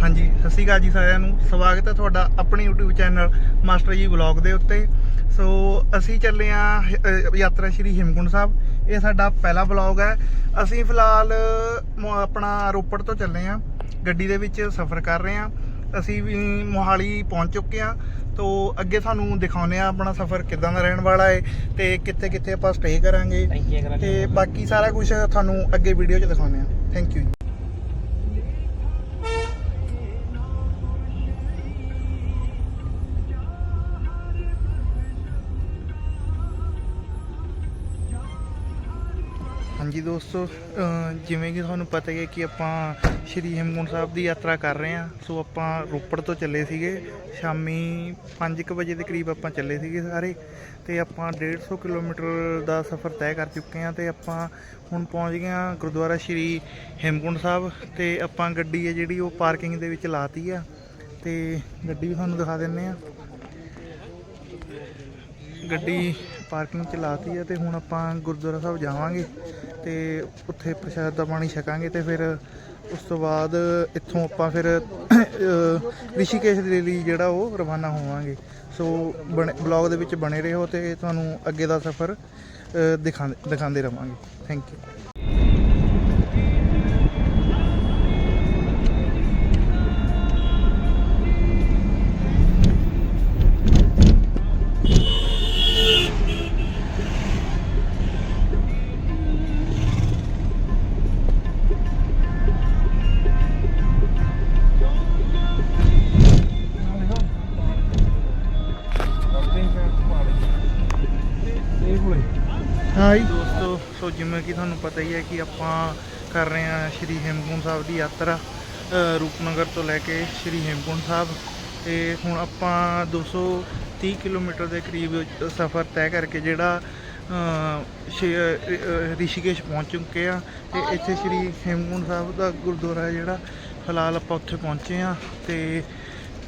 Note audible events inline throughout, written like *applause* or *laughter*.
ਹਾਂਜੀ ਸਤਿ ਸ਼੍ਰੀ ਅਕਾਲ ਜੀ ਸਾਰਿਆਂ ਨੂੰ। ਸਵਾਗਤ ਹੈ ਤੁਹਾਡਾ ਆਪਣੇ YouTube channel master ji vlog ਦੇ ਉੱਤੇ। ਸੋ ਅਸੀਂ ਚੱਲੇ ਆ ਯਾਤਰਾ ਸ਼੍ਰੀ ਹਿਮਕੁੰਡ ਸਾਹਿਬ। ਇਹ ਸਾਡਾ ਪਹਿਲਾ ਵਲੌਗ ਹੈ। ਅਸੀਂ ਫਿਲਹਾਲ ਆਪਣਾ ਰੋਪੜ ਤੋਂ ਚੱਲੇ ਆ ਗੱਡੀ ਦੇ ਵਿੱਚ ਸਫ਼ਰ ਕਰ ਰਹੇ ਆ ਅਸੀਂ ਵੀ ਮੋਹਾਲੀ ਪਹੁੰਚ ਚੁੱਕੇ ਆ ਤੋ ਅੱਗੇ ਤੁਹਾਨੂੰ ਦਿਖਾਉਂਦੇ ਆ ਆਪਣਾ ਸਫ਼ਰ ਕਿੱਦਾਂ ਦਾ ਰਹਿਣ ਵਾਲਾ ਹੈ ਤੇ ਕਿੱਥੇ ਕਿੱਥੇ ਆਪਾਂ ਸਟੇ ਕਰਾਂਗੇ। ਤੇ ਬਾਕੀ ਸਾਰਾ ਕੁਝ ਤੁਹਾਨੂੰ ਅੱਗੇ ਵੀਡੀਓ 'ਚ ਦਿਖਾਉਂਦੇ ਆ ਥੈਂਕ ਯੂ ਹਾਂਜੀ ਦੋਸਤੋ ਜਿਵੇਂ ਕਿ ਤੁਹਾਨੂੰ ਪਤਾ ਹੀ ਹੈ ਕਿ ਆਪਾਂ ਸ਼੍ਰੀ ਹੇਮਕੁੰਟ ਸਾਹਿਬ ਦੀ ਯਾਤਰਾ ਕਰ ਰਹੇ ਹਾਂ। ਸੋ ਆਪਾਂ ਰੋਪੜ ਤੋਂ ਚੱਲੇ ਸੀਗੇ। ਸ਼ਾਮੀ 5:00 ਵਜੇ ਦੇ ਕਰੀਬ ਆਪਾਂ ਚੱਲੇ ਸੀਗੇ ਸਾਰੇ ਤੇ ਆਪਾਂ 150 ਕਿਲੋਮੀਟਰ ਦਾ ਸਫ਼ਰ ਤੈਅ ਕਰ ਚੁੱਕੇ ਹਾਂ ਤੇ ਆਪਾਂ ਹੁਣ ਪਹੁੰਚ ਗਏ ਹਾਂ ਗੁਰਦੁਆਰਾ ਸ਼੍ਰੀ ਹੇਮਕੁੰਟ ਸਾਹਿਬ ਤੇ ਆਪਾਂ ਗੱਡੀ ਹੈ ਜਿਹੜੀ ਉਹ ਪਾਰਕਿੰਗ ਦੇ ਵਿੱਚ ਲਾਤੀ ਆ ਤੇ ਗੱਡੀ ਵੀ ਤੁਹਾਨੂੰ ਦਿਖਾ ਦਿੰਨੇ ਆ ਗੱਡੀ ਪਾਰਕਿੰਗ ਚ ਲਾਤੀ ਆ ਤੇ ਹੁਣ ਆਪਾਂ ਗੁਰਦੁਆਰਾ ਸਾਹਿਬ ਜਾਵਾਂਗੇ ਤੇ ਉੱਥੇ ਪ੍ਰਸ਼ਾਦ ਦਾ ਪਾਣੀ ਛਕਾਂਗੇ ਤੇ ਫਿਰ ਉਸ ਤੋਂ ਬਾਅਦ ਇੱਥੋਂ ਆਪਾਂ ਫਿਰ ਰਿਸ਼ੀਕੇਸ਼ ਦੇ ਲਈ ਜਿਹੜਾ ਉਹ ਰਵਾਨਾ ਹੋਵਾਂਗੇ। ਸੋ ਬਲੌਗ ਦੇ ਵਿੱਚ ਬਣੇ ਰਹੋ ਤੇ ਤੁਹਾਨੂੰ ਅੱਗੇ ਦਾ ਸਫ਼ਰ ਦਿਖਾ, ਦਿਖਾਉਂਦੇ ਰਵਾਂਗੇ। Thank you hi. ਦੋਸਤੋ, ਸੋ ਜਿਵੇਂ ਕਿ ਤੁਹਾਨੂੰ ਪਤਾ ਹੀ ਹੈ ਕਿ ਆਪਾਂ ਕਰ ਰਹੇ ਹਾਂ ਸ਼੍ਰੀ ਹੇਮਕੁੰਟ ਸਾਹਿਬ ਦੀ ਯਾਤਰਾ ਰੂਪਨਗਰ ਤੋਂ ਲੈ ਕੇ ਸ਼੍ਰੀ ਹੇਮਕੁੰਟ ਸਾਹਿਬ। ਤੇ ਹੁਣ ਆਪਾਂ 230 ਕਿਲੋਮੀਟਰ ਦੇ ਕਰੀਬ ਸਫ਼ਰ ਤੈਅ ਕਰਕੇ ਜਿਹੜਾ ਰਿਸ਼ੀਕੇਸ਼ ਪਹੁੰਚ ਚੁੱਕੇ ਆ ਤੇ ਇੱਥੇ ਸ਼੍ਰੀ ਹੇਮਕੁੰਟ ਸਾਹਿਬ ਦਾ ਗੁਰਦੁਆਰਾ ਜਿਹੜਾ, ਫਿਲਹਾਲ ਆਪਾਂ ਉੱਥੇ ਪਹੁੰਚੇ ਆ ਤੇ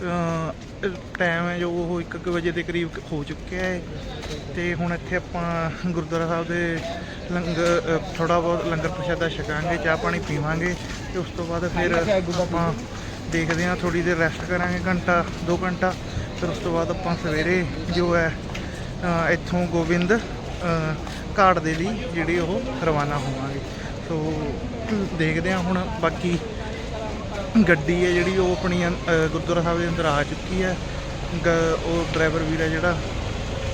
ਟਾਈਮ ਹੈ ਜੋ ਉਹ 1 ਵਜੇ ਦੇ ਕਰੀਬ ਹੋ ਚੁੱਕਿਆ ਹੈ। ਤੇ ਹੁਣ ਇੱਥੇ ਆਪਾਂ ਗੁਰਦੁਆਰਾ ਸਾਹਿਬ ਦੇ ਲੰਗਰ ਥੋੜਾ ਬਹੁਤ ਲੰਗਰ ਪ੍ਰਸ਼ਾਦਾ ਛਕਾਂਗੇ, ਚਾਹ ਪਾਣੀ ਪੀਵਾਂਗੇ ਤੇ ਉਸ ਤੋਂ ਬਾਅਦ ਫਿਰ ਆਪਾਂ ਦੇਖਦੇ ਹਾਂ ਥੋੜੀ ਦੇਰ ਰੈਸਟ ਕਰਾਂਗੇ, ਘੰਟਾ 2 ਘੰਟਾ, ਫਿਰ ਉਸ ਤੋਂ ਬਾਅਦ ਆਪਾਂ ਸਵੇਰੇ ਜੋ ਹੈ ਇੱਥੋਂ ਗੋਬਿੰਦ ਘਾਟ ਦੇ ਲਈ ਜਿਹੜੀ ਉਹ ਰਵਾਨਾ ਹੋਵਾਂਗੇ। ਸੋ ਦੇਖਦੇ ਹਾਂ ਹੁਣ ਬਾਕੀ ਗੱਡੀ ਹੈ ਜਿਹੜੀ ਉਹ ਆਪਣੀ ਅੰ- ਅ, ਗੁਰਦੁਆਰਾ ਸਾਹਿਬ ਦੇ ਅੰਦਰ ਆ ਚੁੱਕੀ ਹੈ। ਗ- ਉਹ ਡਰਾਈਵਰ ਵੀਰ ਹੈ ਜਿਹੜਾ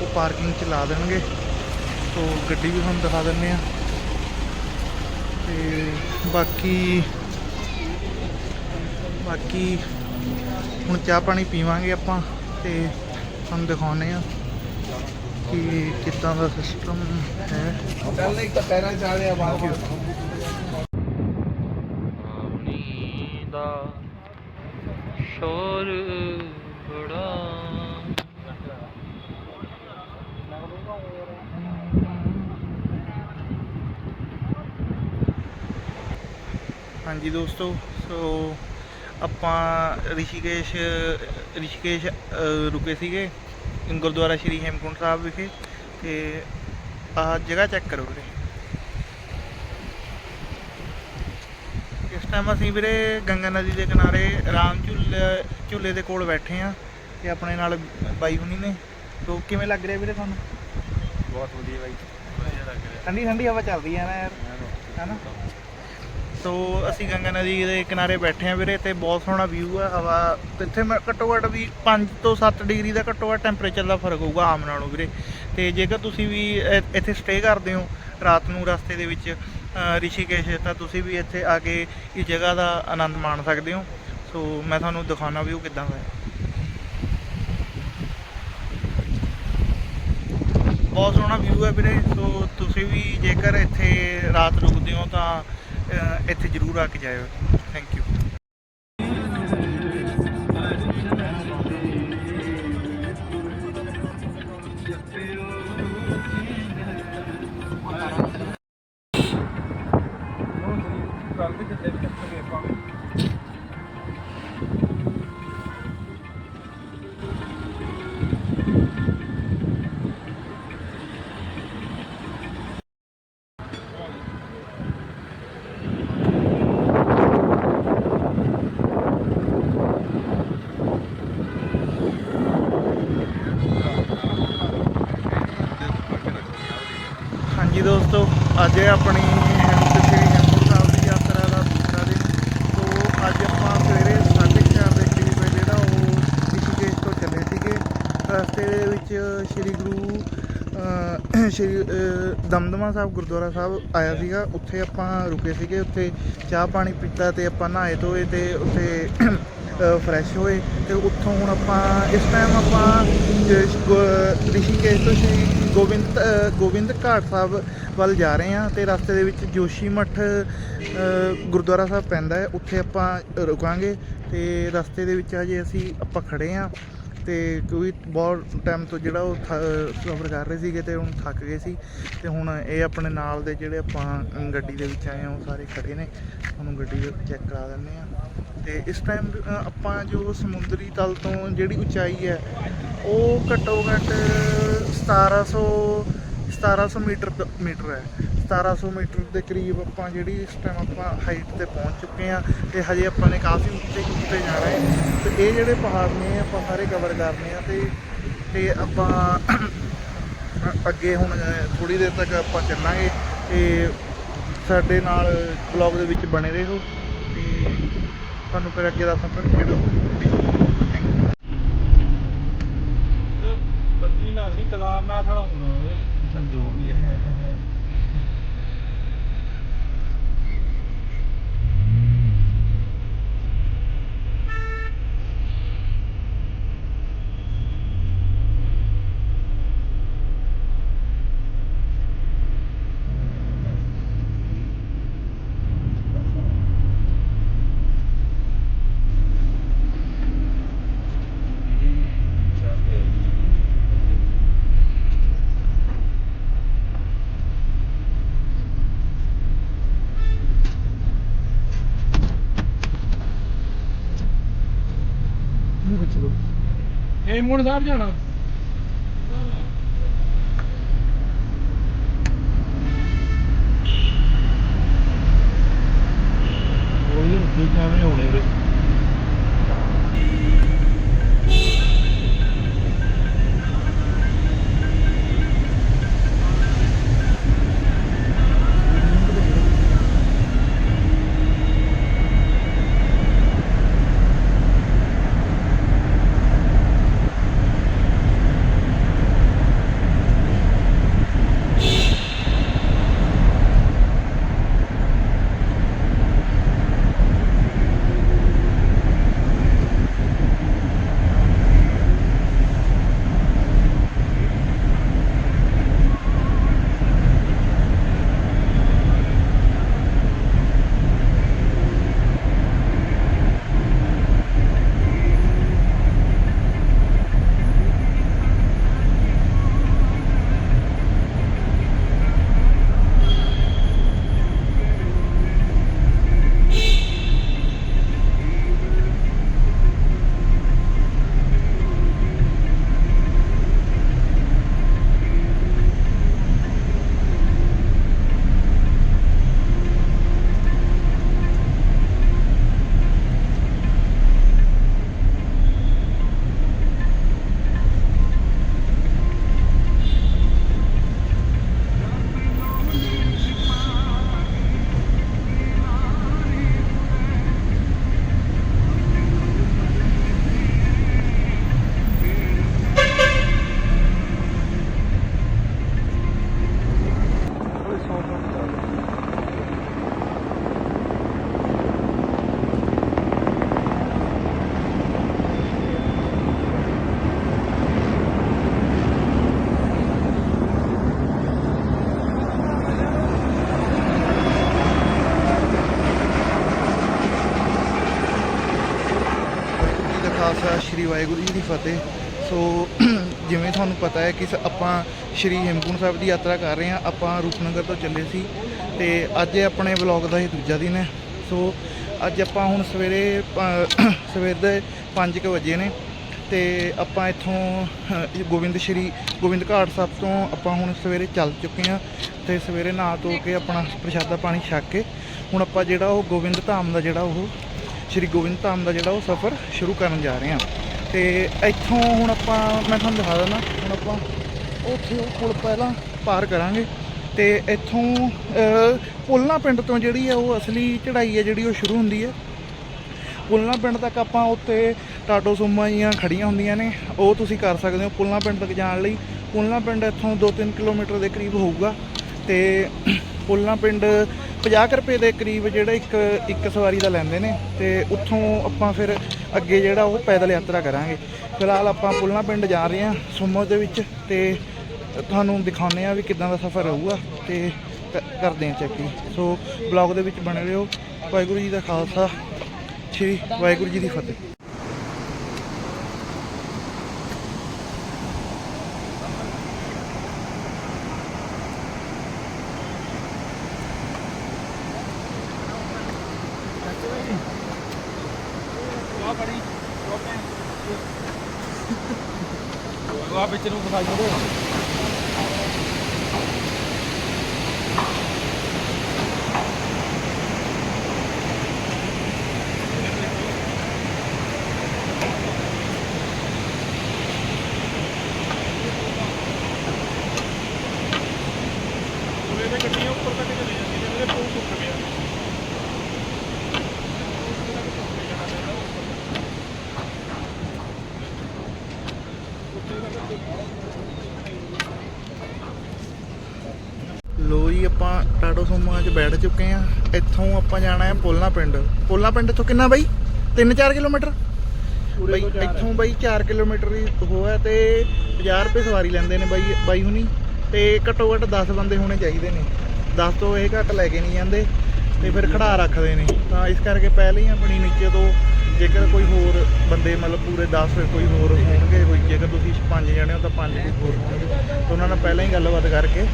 ਉਹ ਪਾਰਕਿੰਗ 'ਚ ਲਾ ਦੇਣਗੇ। ਸੋ ਗੱਡੀ ਵੀ ਤੁਹਾਨੂੰ ਦਿਖਾ ਦਿੰਨੇ ਆ ਤੇ ਬਾਕੀ ਬਾਕੀ ਹੁਣ ਚਾਹ ਪਾਣੀ ਪੀਵਾਂਗੇ ਆਪਾਂ ਤੇ ਤੁਹਾਨੂੰ ਦਿਖਾਉਨੇ ਆ ਕਿ ਕਿੱਦਾਂ ਦਾ ਸਿਸਟਮ ਹੈ। ਚੱਲ ਇੱਕ ਤਾਂ ਪੈਰਾਂ ਚ ਆ ਰਿਹਾ ਬਾਹਰ। ਪਾਣੀ ਦਾ ਸ਼ੋਰ ਬੜਾ। ਹਾਂਜੀ ਦੋਸਤੋ, ਸੋ ਆਪਾਂ ਰਿਸ਼ੀਕੇਸ਼ ਰਿਸ਼ੀਕੇਸ਼ ਰੁਕੇ ਸੀਗੇ ਗੁਰਦੁਆਰਾ ਸ਼੍ਰੀ ਹੇਮਕੁੰਟ ਸਾਹਿਬ ਵਿਖੇ ਤੇ ਆਹ ਜਗ੍ਹਾ ਚੈੱਕ ਕਰੋ ਵੀਰੇ। ਇਸ ਟਾਈਮ ਅਸੀਂ ਵੀਰੇ ਗੰਗਾ ਨਦੀ ਦੇ ਕਿਨਾਰੇ ਰਾਮ ਝੂਲ ਝੂਲੇ ਦੇ ਕੋਲ ਬੈਠੇ ਆ ਤੇ ਆਪਣੇ ਨਾਲ ਬਾਈ ਹੁਣੀ ਨੇ। ਤੋ ਕਿਵੇਂ ਲੱਗ ਰਿਹਾ ਵੀਰੇ ਤੁਹਾਨੂੰ? ਬਹੁਤ ਵਧੀਆ ਬਾਈ। ਠੰਡੀ ਠੰਡੀ ਹਵਾ ਚੱਲ ਰਹੀ ਹੈ ਨਾ ਯਾਰ। ਹੈਨਾ? ਸੋ ਅਸੀਂ ਗੰਗਾ ਨਦੀ ਦੇ ਕਿਨਾਰੇ ਬੈਠੇ ਆ ਵੀਰੇ ਤੇ ਬਹੁਤ ਸੋਹਣਾ ਵਿਊ ਆ ਹਵਾ। ਇੱਥੇ ਮੈਂ ਘੱਟੋ ਘੱਟ ਵੀ 5 ਤੋਂ 7 ਡਿਗਰੀ ਦਾ ਘੱਟੋ ਘੱਟ ਟੈਂਪਰੇਚਰ ਦਾ ਫ਼ਰਕ ਹੋਊਗਾ ਆਮ ਨਾਲੋਂ ਵੀਰੇ। ਤੇ ਜੇਕਰ ਤੁਸੀਂ ਵੀ ਇੱਥੇ ਸਟੇ ਕਰਦੇ ਹੋ ਰਾਤ ਨੂੰ ਰਸਤੇ ਦੇ ਵਿੱਚ ਰਿਸ਼ੀਕੇਸ਼ ਤਾਂ ਤੁਸੀਂ ਵੀ ਇੱਥੇ ਆ ਕੇ ਇਸ ਜਗ੍ਹਾ ਦਾ ਆਨੰਦ ਮਾਣ ਸਕਦੇ ਹੋ। ਸੋ ਮੈਂ ਤੁਹਾਨੂੰ ਦਿਖਾਉਣਾ ਵੀ ਉਹ ਕਿੱਦਾਂ ਦਾ ਬਹੁਤ ਸੋਹਣਾ ਵਿਊ ਹੈ ਵੀਰੇ, ਸੋ ਤੁਸੀਂ ਵੀ ਜੇਕਰ ਇੱਥੇ ਰਾਤ ਰੁਕਦੇ ਹੋ ਤਾਂ ਇੱਥੇ ਜ਼ਰੂਰ ਆ ਕੇ ਜਾਇਓ। ਥੈਂਕ ਯੂ ਦੋਸਤੋ, ਅੱਜ ਆਪਣੀ ਹਿੰਦ ਸ੍ਰੀ ਹੇਮਕੁੰਟ ਸਾਹਿਬ ਦੀ ਯਾਤਰਾ ਦਾ ਦੂਸਰਾ ਦਿਨ ਸੋ ਅੱਜ ਆਪਾਂ ਸਵੇਰੇ 4:30 ਦੇ ਕਰੀਬ ਜਿਹੜਾ ਉਹ ਰਿਸ਼ੀਕੇਸ਼ ਤੋਂ ਚੱਲੇ ਸੀਗੇ। ਰਸਤੇ ਦੇ ਵਿੱਚ ਸ੍ਰੀ ਗੁਰੂ ਸ੍ਰੀ ਦਮਦਮਾ ਸਾਹਿਬ, ਗੁਰਦੁਆਰਾ ਸਾਹਿਬ ਆਇਆ ਸੀਗਾ। ਉੱਥੇ ਆਪਾਂ ਰੁਕੇ ਸੀਗੇ। ਉੱਥੇ ਚਾਹ ਪਾਣੀ ਪੀਤਾ ਤੇ ਆਪਾਂ ਨਹਾਏ ਧੋਏ ਤੇ ਉੱਥੇ ਫਰੈਸ਼ ਹੋਏ। ਤੇ ਉੱਥੋਂ ਹੁਣ ਆਪਾਂ, ਇਸ ਟਾਈਮ ਆਪਾਂ ਰਿਸ਼ੀਕੇਸ਼ ਤੋਂ ਸ਼੍ਰੀ ਗੋਬਿੰਦ ਗੋਬਿੰਦ ਘਾਟ ਸਾਹਿਬ ਵੱਲ ਜਾ ਰਹੇ ਹਾਂ ਤੇ ਰਸਤੇ ਦੇ ਵਿੱਚ ਜੋਸ਼ੀ ਮੱਠ ਗੁਰਦੁਆਰਾ ਸਾਹਿਬ ਪੈਂਦਾ ਹੈ। ਉੱਥੇ ਆਪਾਂ ਰੁਕਾਂਗੇ ਤੇ ਰਸਤੇ ਦੇ ਵਿੱਚ ਅਜੇ ਅਸੀਂ ਆਪਾਂ ਖੜੇ ਹਾਂ ਤੇ ਕਿਉਂਕਿ ਬਹੁਤ ਟਾਈਮ ਤੋਂ ਜਿਹੜਾ ਉਹ ਸਫ਼ਰ ਕਰ ਰਹੇ ਸੀਗੇ ਤੇ ਹੁਣ ਥੱਕ ਗਏ ਸੀ ਤੇ ਹੁਣ ਇਹ ਆਪਣੇ ਨਾਲ ਦੇ ਜਿਹੜੇ ਆਪਾਂ ਗੱਡੀ ਦੇ ਵਿੱਚ ਆਏ ਆ ਉਹ ਸਾਰੇ ਖੜੇ ਨੇ। ਤੁਹਾਨੂੰ ਗੱਡੀ ਚੈੱਕ ਕਰਾ ਦਿੰਦੇ ਆ ਤੇ ਇਸ ਟਾਈਮ ਆਪਾਂ ਜੋ ਸਮੁੰਦਰੀ ਤਲ ਤੋਂ ਜਿਹੜੀ ਉਚਾਈ ਹੈ, ਉਹ ਘੱਟੋ ਘੱਟ 1700 1700 ਮੀਟਰ ਦ- ਮੀਟਰ ਹੈ। 1700 ਮੀਟਰ ਦੇ ਕਰੀਬ ਆਪਾਂ ਜਿਹੜੀ ਇਸ ਟਾਈਮ ਆਪਾਂ ਹਾਈਟ ਤੇ ਪਹੁੰਚ ਚੁੱਕੇ ਆ ਤੇ ਹਜੇ ਆਪਾਂ ਨੇ ਕਾਫੀ ਉੱਤੇ ਉੱਤੇ ਜਾਣਾ ਹੈ। ਤੇ ਇਹ ਜਿਹੜੇ ਪਹਾੜ ਨੇ, ਆਪਾਂ ਸਾਰੇ ਕਵਰ ਕਰਨੇ ਆ ਤੇ ਤੇ ਆਪਾਂ ਅੱਗੇ ਹੁਣ ਥੋੜੀ ਦੇਰ ਤੱਕ ਆਪਾਂ ਚੱਲਾਂਗੇ ਤੇ ਸਾਡੇ ਨਾਲ ਬਲੌਗ ਦੇ ਵਿੱਚ ਬਣੇ ਰਹੋ। ਤੇ ਤੁਹਾਨੂੰ ਫਿਰ ਅੱਗੇ ਦਾ ਸਫ਼ਰ ਜਿਹੜਾ ਬੱਦੀ ਨਾਲ ਨਹੀਂ ਕਲਾਮ ਨਾਲ ਖੜਾ ਹੋਣਾ ਸੰਜੋਗ ਹੈ। ਹੇਮਕੁੰਟ ਸਾਹਿਬ ਜਾਣਾ। ਉਹ ਰੁਕੇ ਕਿਵੇਂ ਹੋਣੇ ਰੇ ਸੋ *clears throat* ਜਿਵੇਂ ਤੁਹਾਨੂੰ ਪਤਾ ਹੈ ਕਿ ਸ- ਆਪਾਂ ਸ੍ਰੀ ਹੇਮਕੁੰਟ ਸਾਹਿਬ ਦੀ ਯਾਤਰਾ ਕਰ ਰਹੇ ਹਾਂ, ਆਪਾਂ ਰੂਪਨਗਰ ਤੋਂ ਚੱਲੇ ਸੀ ਤੇ ਅੱਜ ਆਪਣੇ ਵਲੌਗ ਦਾ ਇਹ ਦੂਜਾ ਦਿਨ ਹੈ। ਸੋ ਅੱਜ ਆਪਾਂ ਹੁਣ ਸਵੇਰੇ *clears throat* ਸਵੇਰ ਦੇ 5:00 ਵਜੇ ਨੇ ਤੇ ਆਪਾਂ ਇੱਥੋਂ ਗੋਬਿੰਦ ਸ਼੍ਰੀ, ਗੋਬਿੰਦ ਘਾਟ ਸਾਹਿਬ ਤੋਂ ਆਪਾਂ ਹੁਣ ਸਵੇਰੇ ਚੱਲ ਚੁੱਕੇ ਹਾਂ ਤੇ ਸਵੇਰੇ ਨਹਾ ਧੋ ਕੇ ਆਪਣਾ ਪ੍ਰਸ਼ਾਦਾ ਪਾਣੀ ਛਕ ਕੇ ਹੁਣ ਆਪਾਂ ਜਿਹੜਾ ਉਹ ਗੋਬਿੰਦ ਧਾਮ ਦਾ ਜਿਹੜਾ ਉਹ, ਸ਼੍ਰੀ ਗੋਬਿੰਦ ਧਾਮ ਦਾ ਜਿਹੜਾ ਉਹ ਸਫ਼ਰ ਸ਼ੁਰੂ ਕਰਨ ਜਾ ਰਹੇ ਹਾਂ। ਤੇ ਇੱਥੋਂ ਹੁਣ ਆਪਾਂ ਮੈਂ ਤੁਹਾਨੂੰ ਦਿਖਾ ਦਿੰਦਾ ਹੁਣ ਆਪਾਂ ਉੱਥੇ ਉਹ ਪੁਲ ਪਹਿਲਾਂ ਪਾਰ ਕਰਾਂਗੇ। ਤੇ ਇੱਥੋਂ ਅ, ਪੁਲਨਾ ਪਿੰਡ ਤੋਂ ਜਿਹੜੀ ਹੈ ਉਹ ਅਸਲੀ ਚੜ੍ਹਾਈ ਹੈ ਜਿਹੜੀ ਉਹ ਸ਼ੁਰੂ ਹੁੰਦੀ ਹੈ ਪੁਲਨਾ ਪਿੰਡ ਤੱਕ ਆਪਾਂ ਉੱਤੇ ਟਾਟੋ ਸੁਮਾ ਜੀਆਂ ਖੜੀਆਂ ਹੁੰਦੀਆਂ ਨੇ। ਉਹ ਤੁਸੀਂ ਕਰ ਸਕਦੇ ਹੋ ਪੁਲਨਾ ਪਿੰਡ ਤੱਕ ਜਾਣ ਲਈ। ਪੁਲਨਾ ਪਿੰਡ ਇੱਥੋਂ 2-3 ਕਿਲੋਮੀਟਰ ਦੇ ਕਰੀਬ ਹੋਊਗਾ। ਤੇ ਪੁਲਨਾ ਪਿੰਡ 50 ਕੁ ਰੁਪਏ ਦੇ ਕਰੀਬ ਜਿਹੜਾ ਇੱਕ ਇੱਕ ਸਵਾਰੀ ਦਾ ਲੈਂਦੇ ਨੇ ਤੇ ਉੱਥੋਂ ਆਪਾਂ ਫਿਰ ਅੱਗੇ ਜਿਹੜਾ ਉਹ ਪੈਦਲ ਯਾਤਰਾ ਕਰਾਂਗੇ। ਫਿਲਹਾਲ ਆਪਾਂ ਪੁਲਨਾ ਪਿੰਡ ਜਾ ਰਹੇ ਹਾਂ ਸੁਮੋ ਦੇ ਵਿੱਚ ਤੇ ਤੁਹਾਨੂੰ ਦਿਖਾਉਂਦੇ ਆ ਵੀ ਕਿੱਦਾਂ ਦਾ ਸਫ਼ਰ ਰਹੂਗਾ ਤੇ ਕਰਦੇ ਆ ਚੈਕਿੰਗ ਸੋ ਬਲੌਗ ਦੇ ਵਿੱਚ ਬਣੇ ਰਹੋ। ਵਾਹਿਗੁਰੂ ਜੀ ਦਾ ਖਾਲਸਾ। ਸ਼੍ਰੀ ਵਾਹਿਗੁਰੂ ਜੀ ਦੀ ਫਤਿਹ। ਆ ਵਿੱਚ ਨੂੰ ਫਸਾਈ ਦੇ ਗੱਡੀਆਂ ਉੱਪਰ ਤੱਕ ਚਲੇ ਜਾਂਦੀਆਂ ਨੇ ਮੇਰੇ ਕੋਲ ਸੁੱਕ ਗਿਆ ਲੋ ਜੀ ਆਪਾਂ ਟਾਟੋ ਸੁਮੋ 'ਚ ਬੈਠ ਚੁੱਕੇ ਆ ਇੱਥੋਂ ਆਪਾਂ ਜਾਣਾ ਹੈ ਪੋਲਨਾ ਪਿੰਡ। ਪੋਲਨਾ ਪਿੰਡ ਤੋਂ ਕਿੰਨਾ ਬਾਈ? 3-4 ਕਿਲੋਮੀਟਰ? ਬਾਈ ਇੱਥੋਂ ਬਾਈ 4 ਕਿਲੋਮੀਟਰ ਹੀ ਹੋਇਆ ਤੇ 50 ਰੁਪਏ ਸਵਾਰੀ ਲੈਂਦੇ ਨੇ ਬਾਈ ਬਾਈ ਹੁਣੀ। ਤੇ ਘੱਟੋ ਘੱਟ 10 ਬੰਦੇ ਹੋਣੇ ਚਾਹੀਦੇ ਨੇ। 10 ਤੋਂ ਇਹ ਘੱਟ ਲੈ ਕੇ ਨਹੀਂ ਜਾਂਦੇ ਤੇ ਫਿਰ ਖੜਾ ਰੱਖਦੇ ਨੇ। ਤਾਂ ਇਸ ਕਰਕੇ ਪਹਿਲੇ ਹੀ ਆਪਣੀ ਨੀਚੇ ਤੋਂ ਜੇਕਰ ਕੋਈ ਹੋਰ ਬੰਦੇ ਮਤਲਬ ਪੂਰੇ 10 ਕੋਈ ਹੋਰ ਹੋਣਗੇ ਕੋਈ ਜੇਕਰ ਤੁਸੀਂ 5 ਜਣੇ ਹੋ ਤਾਂ 5 ਕੋਈ ਹੋਰ ਹੋਣਗੇ। ਤਾਂ ਉਹਨਾਂ ਨਾਲ ਪਹਿਲਾਂ ਹੀ ਗੱਲਬਾਤ ਕਰਕੇ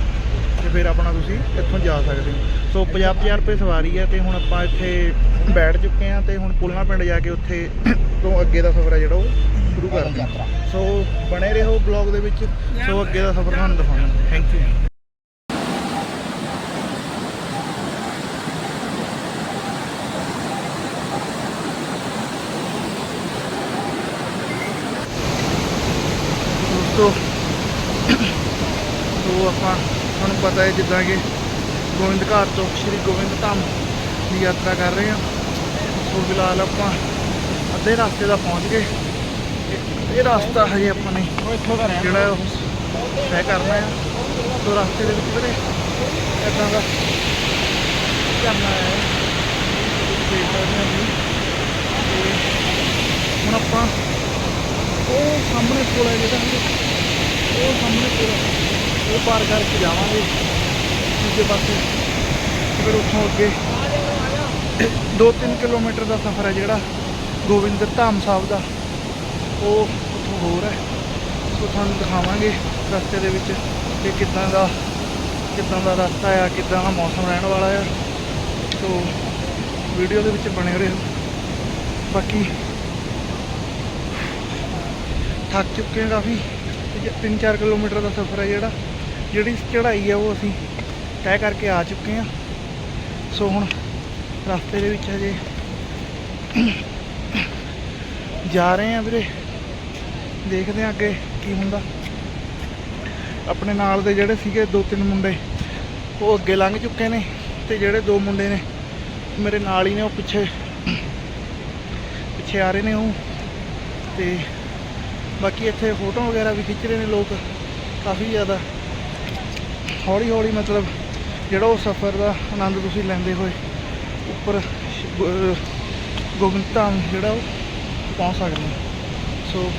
ਤੇ ਫਿਰ ਆਪਣਾ ਤੁਸੀਂ ਇੱਥੋਂ ਜਾ ਸਕਦੇ ਹੋ। ਸੋ 50-50 ਰੁਪਏ ਸਵਾਰੀ ਹੈ ਤੇ ਹੁਣ ਆਪਾਂ ਇੱਥੇ ਬੈਠ ਚੁੱਕੇ ਆ ਤੇ ਹੁਣ ਪੁਲਨਾ ਪਿੰਡ ਜਾ ਕੇ ਉੱਥੇ ਤੋਂ ਅੱਗੇ ਦਾ ਸਫ਼ਰ ਹੈ ਜਿਹੜਾ ਉਹ ਸ਼ੁਰੂ ਕਰਦੇ ਸੋ ਬਣੇ ਰਹੋ ਬਲੌਗ ਦੇ ਵਿੱਚ। ਸੋ ਅੱਗੇ ਦਾ ਸਫ਼ਰ ਤੁਹਾਨੂੰ ਦਿਖਾਉਣਾ ਥੈਂਕ ਯੂ ਦੋਸਤੋ ਸੋ ਆਪਾਂ ਤੁਹਾਨੂੰ ਪਤਾ ਹੈ ਜਿੱਦਾਂ ਕਿ ਗੋਬਿੰਦ ਘਾਟ ਤੋਂ ਸ਼੍ਰੀ ਗੋਬਿੰਦ ਧਾਮ ਦੀ ਯਾਤਰਾ ਕਰ ਰਹੇ ਹਾਂ। ਸੋ ਫਿਲਹਾਲ ਆਪਾਂ ਅੱਧੇ ਰਸਤੇ ਦਾ ਪਹੁੰਚ ਗਏ। ਇਹ- ਰਸਤਾ ਹਜੇ ਆਪਾਂ ਨੇ ਜਿਹੜਾ ਉਹ ਤੈਅ ਕਰਨਾ ਹੈ। ਸੋ ਰਸਤੇ ਦੇ ਵਿੱਚ ਵੀਰੇ ਇਦਾਂ ਦਾ ਕਰਨਾ ਹੈ। ਦੇਖ ਸਕਦੇ ਹਾਂ ਜੀ। ਹੁਣ ਆਪਾਂ ਉਹ ਸਾਹਮਣੇ ਕੋਲ ਹੈ ਜਿਹੜਾ ਉਹ ਸਾਹਮਣੇ ਕੋਲ ਹੈ, ਉਹ ਪਾਰ ਕਰਕੇ ਜਾਵਾਂਗੇ। ਦੂਜੇ ਪਾਸੇ ਫਿਰ ਉੱਥੋਂ ਅੱਗੇ 2-3 ਕਿਲੋਮੀਟਰ ਦਾ ਸਫ਼ਰ ਹੈ ਜਿਹੜਾ ਗੋਬਿੰਦ ਧਾਮ ਸਾਹਿਬ ਦਾ। ਉਹ ਉੱਥੋਂ ਹੋਰ ਹੈ। ਸੋ ਤੁਹਾਨੂੰ ਦਿਖਾਵਾਂਗੇ ਰਸਤੇ ਦੇ ਵਿੱਚ ਕਿ ਕਿੱਦਾਂ ਦਾ ਕਿੱਦਾਂ ਦਾ ਰਸਤਾ ਆ, ਕਿੱਦਾਂ ਦਾ ਮੌਸਮ ਰਹਿਣ ਵਾਲਾ ਆ। ਸੋ ਵੀਡੀਓ ਦੇ ਵਿੱਚ ਬਣੇ ਰਹੋ। ਬਾਕੀ ਥੱਕ ਚੁੱਕੇ ਹਾਂ ਕਾਫੀ। 3-4 ਕਿਲੋਮੀਟਰ ਦਾ ਸਫ਼ਰ ਹੈ ਜਿਹੜਾ। ਜਿਹੜੀ ਚੜ੍ਹਾਈ ਆ ਉਹ ਅਸੀਂ ਤੈਅ ਕਰਕੇ ਆ ਚੁੱਕੇ ਹਾਂ ਸੋ ਹੁਣ ਰਸਤੇ ਦੇ ਵਿੱਚ ਹਜੇ ਜਾ ਰਹੇ ਹਾਂ ਵੀਰੇ। ਦੇਖਦੇ ਹਾਂ ਅੱਗੇ ਕੀ ਹੁੰਦਾ। ਆਪਣੇ ਨਾਲ ਦੇ ਜਿਹੜੇ ਸੀਗੇ ਦੋ ਤਿੰਨ ਮੁੰਡੇ, ਉਹ ਅੱਗੇ ਲੰਘ ਚੁੱਕੇ ਨੇ ਤੇ ਜਿਹੜੇ ਦੋ ਮੁੰਡੇ ਨੇ, ਮੇਰੇ ਨਾਲ ਹੀ ਨੇ, ਉਹ ਪਿੱਛੇ ਪਿੱਛੇ ਆ ਰਹੇ ਨੇ ਉਹ। ਤੇ ਬਾਕੀ ਇੱਥੇ ਫੋਟੋ ਵਗੈਰਾ ਵੀ ਖਿੱਚ ਰਹੇ ਨੇ ਲੋਕ, ਕਾਫੀ ਜ਼ਿਆਦਾ। ਹੌਲੀ ਹੌਲੀ ਮਤਲਬ ਜਿਹੜਾ ਉਹ ਸਫ਼ਰ ਦਾ ਆਨੰਦ ਤੁਸੀਂ ਲੈਂਦੇ ਹੋਏ ਉੱਪਰ ਗੋਬਿੰਦ ਧਾਮ ਜਿਹੜਾ ਉਹ ਪਹੁੰਚ ਸਕਦੇ ਹੋ। ਸੋ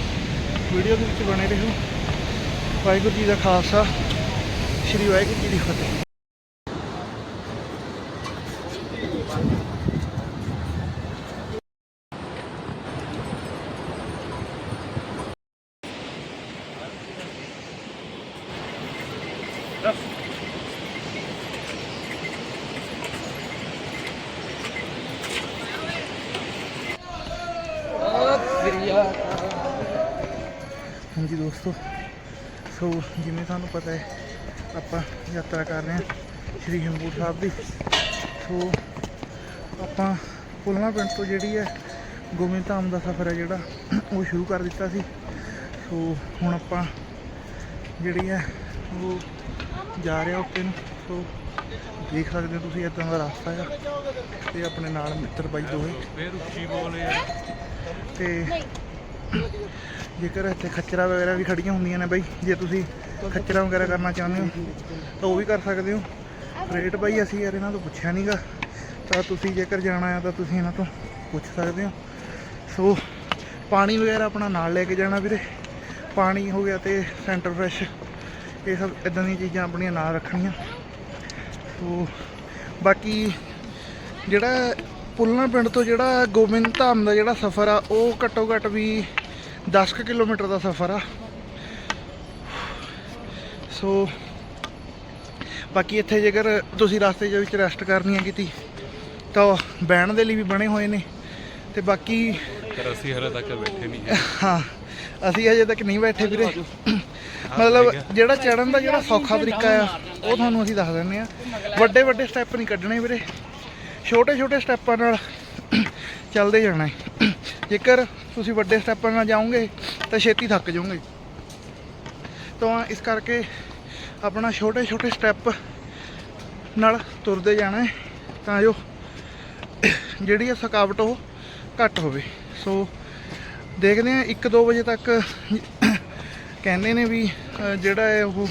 ਵੀਡੀਓ ਦੇ ਵਿੱਚ ਬਣੇ ਰਹੋ। ਵਾਹਿਗੁਰੂ ਜੀ ਦਾ ਖਾਲਸਾ, ਸ੍ਰੀ ਵਾਹਿਗੁਰੂ ਜੀ ਦੀ ਫਤਿਹ। ਹਾਂਜੀ ਦੋਸਤੋ, ਸੋ ਜਿਵੇਂ ਤੁਹਾਨੂੰ ਪਤਾ ਹੈ, ਆਪਾਂ ਯਾਤਰਾ ਕਰ ਰਹੇ ਹਾਂ ਸ਼੍ਰੀ ਹੇਮਕੁੰਟ ਸਾਹਿਬ ਦੀ। ਸੋ ਆਪਾਂ ਪੁਲਨਾ ਪਿੰਡ ਤੋਂ ਜਿਹੜੀ ਹੈ ਗੋਬਿੰਦ ਧਾਮ ਦਾ ਸਫ਼ਰ ਹੈ ਜਿਹੜਾ, ਉਹ ਸ਼ੁਰੂ ਕਰ ਦਿੱਤਾ ਸੀ। ਸੋ ਹੁਣ ਆਪਾਂ ਜਿਹੜੀ ਹੈ, ਉਹ ਜਾ ਰਿਹਾ ਹਾਂ ਉੱਤੇ ਨੂੰ ਸੋ ਦੇਖ ਸਕਦੇ ਹੋ ਤੁਸੀਂ ਇਦਾਂ ਦਾ ਰਸਤਾ ਆ ਤੇ ਆਪਣੇ ਨਾਲ ਮਿੱਤਰ ਬਾਈ ਦੋਵੇਂ। ਫੇਰ ਉੱਚੀ ਤੇ ਜੇਕਰ ਇੱਥੇ ਖੱਚਰਾ ਵਗੈਰਾ ਵੀ ਖੜੀਆਂ ਹੁੰਦੀਆਂ ਨੇ ਬਾਈ, ਜੇ ਤੁਸੀਂ ਖੱਚਰਾ ਵਗੈਰਾ ਕਰਨਾ ਚਾਹੁੰਦੇ ਹੋ, ਤਾਂ ਉਹ ਵੀ ਕਰ ਸਕਦੇ ਹੋ। ਰੇਟ ਬਾਈ ਅਸੀਂ ਯਾਰ ਇਹਨਾਂ ਤੋਂ ਪੁੱਛਿਆ ਨਹੀਂਗਾ ਤਾਂ ਤੁਸੀਂ ਜੇਕਰ ਜਾਣਾ ਆ ਤਾਂ ਤੁਸੀਂ ਇਹਨਾਂ ਤੋਂ ਪੁੱਛ ਸਕਦੇ ਹੋ। ਸੋ ਪਾਣੀ ਵਗੈਰਾ ਆਪਣਾ ਨਾਲ ਲੈ ਕੇ ਜਾਣਾ ਵੀਰੇ। ਪਾਣੀ ਹੋ ਗਿਆ ਤੇ ਸੈਂਟਰ ਫਰੈਸ਼ ਇਹ ਸਭ ਇਦਾਂ ਦੀਆਂ ਚੀਜ਼ਾਂ ਆਪਣੀਆਂ ਨਾਲ ਰੱਖਣੀਆਂ। ਸੋ ਬਾਕੀ ਜਿਹੜਾ ਪੁੱਲਣਾ ਪਿੰਡ ਤੋਂ ਜਿਹੜਾ ਗੋਬਿੰਦ ਧਾਮ ਦਾ ਜਿਹੜਾ ਸਫ਼ਰ ਆ ਉਹ ਘੱਟੋ ਘੱਟ ਵੀ 10 ਕੁ ਕਿਲੋਮੀਟਰ ਦਾ ਸਫ਼ਰ ਆ। ਸੋ ਬਾਕੀ ਇੱਥੇ ਜੇਕਰ ਤੁਸੀਂ ਰਸਤੇ ਦੇ ਵਿੱਚ ਰੈਸਟ ਕਰਨੀ ਹੈ ਕਿਤੇ ਤਾਂ ਬਹਿਣ ਦੇ ਲਈ ਵੀ ਬਣੇ ਹੋਏ ਨੇ। ਤੇ ਬਾਕੀ ਪਰ ਅਸੀਂ ਹਲੇ ਤੱਕ ਬੈਠੇ ਨਹੀਂ ਹੈ ਹਾਂ ਅਸੀਂ ਅਜੇ ਤੱਕ ਨਹੀਂ ਬੈਠੇ ਵੀਰੇ। ਮਤਲਬ ਜਿਹੜਾ ਚੜਨ ਦਾ ਜਿਹੜਾ ਸੌਖਾ ਤਰੀਕਾ ਆ ਉਹ ਤੁਹਾਨੂੰ ਅਸੀਂ ਦੱਸ ਦਿੰਨੇ ਆ ਵੱਡੇ ਵੱਡੇ ਸਟੈਪ ਨਹੀਂ ਕੱਢਣੇ ਵੀਰੇ। ਛੋਟੇ ਛੋਟੇ ਸਟੈਪਾਂ ਨਾਲ ਚੱਲਦੇ ਜਾਣਾ ਹੈ। ਜੇਕਰ ਤੁਸੀਂ ਵੱਡੇ ਸਟੈਪਾਂ ਨਾਲ ਜਾਓਗੇ ਤਾਂ ਛੇਤੀ ਥੱਕ ਜਾਓਗੇ। ਤਾਂ ਇਸ ਕਰਕੇ ਆਪਣਾ ਛੋਟੇ ਛੋਟੇ ਸਟੈਪ ਨਾਲ ਤੁਰਦੇ ਜਾਣਾ ਹੈ ਤਾਂ ਜੋ ਜਿਹੜੀ ਇਹ ਥਕਾਵਟ ਉਹ ਘੱਟ ਹੋਵੇ। ਸੋ ਦੇਖਦੇ ਆ 1-2 ਵਜੇ ਤੱਕ ਕਹਿੰਦੇ ਨੇ ਵੀ ਜਿਹੜਾ ਹੈ ਉਹ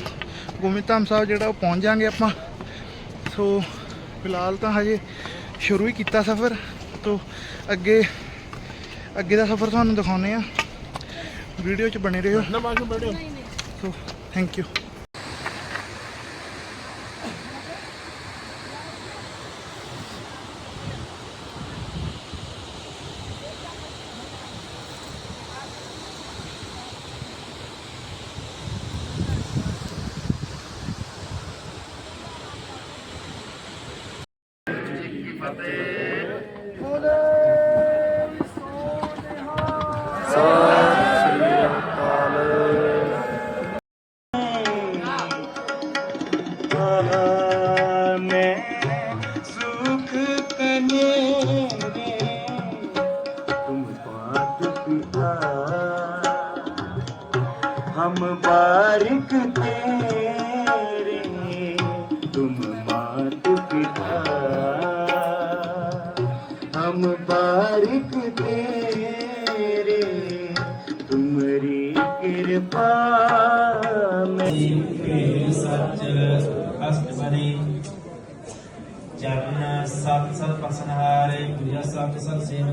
ਗੋਬਿੰਦ ਧਾਮ ਸਾਹਿਬ ਜਿਹੜਾ ਉਹ ਪਹੁੰਚ ਜਾਾਂਗੇ ਆਪਾਂ। ਸੋ ਫਿਲਹਾਲ ਤਾਂ ਹਜੇ ਸ਼ੁਰੂ ਹੀ ਕੀਤਾ ਸਫ਼ਰ। ਤੋਂ ਅੱਗੇ ਅੱਗੇ ਦਾ ਸਫ਼ਰ ਤੁਹਾਨੂੰ ਦਿਖਾਉਨੇ ਆ ਵੀਡੀਓ 'ਚ ਬਣੇ ਰਹੋ। ਸੋ ਥੈਂਕ ਯੂ ਮੁਬਾਰਕ ਤੇਰੇ ਤੁਮ ਮਾਤ ਪਿਤਾ ਹਮ ਬਾਰਕ ਤੇਰੇ ਤੁਮਰੀ ਕਿਰਪਾ ਮੈਂ ਸੱਚ ਅਸਤਬਰੀ ਜਨ ਸਤ ਸਤ ਪਸਨਹਾਰੇ ਗੁਰਿਆ ਸਤ ਸਤ ਸੇਵ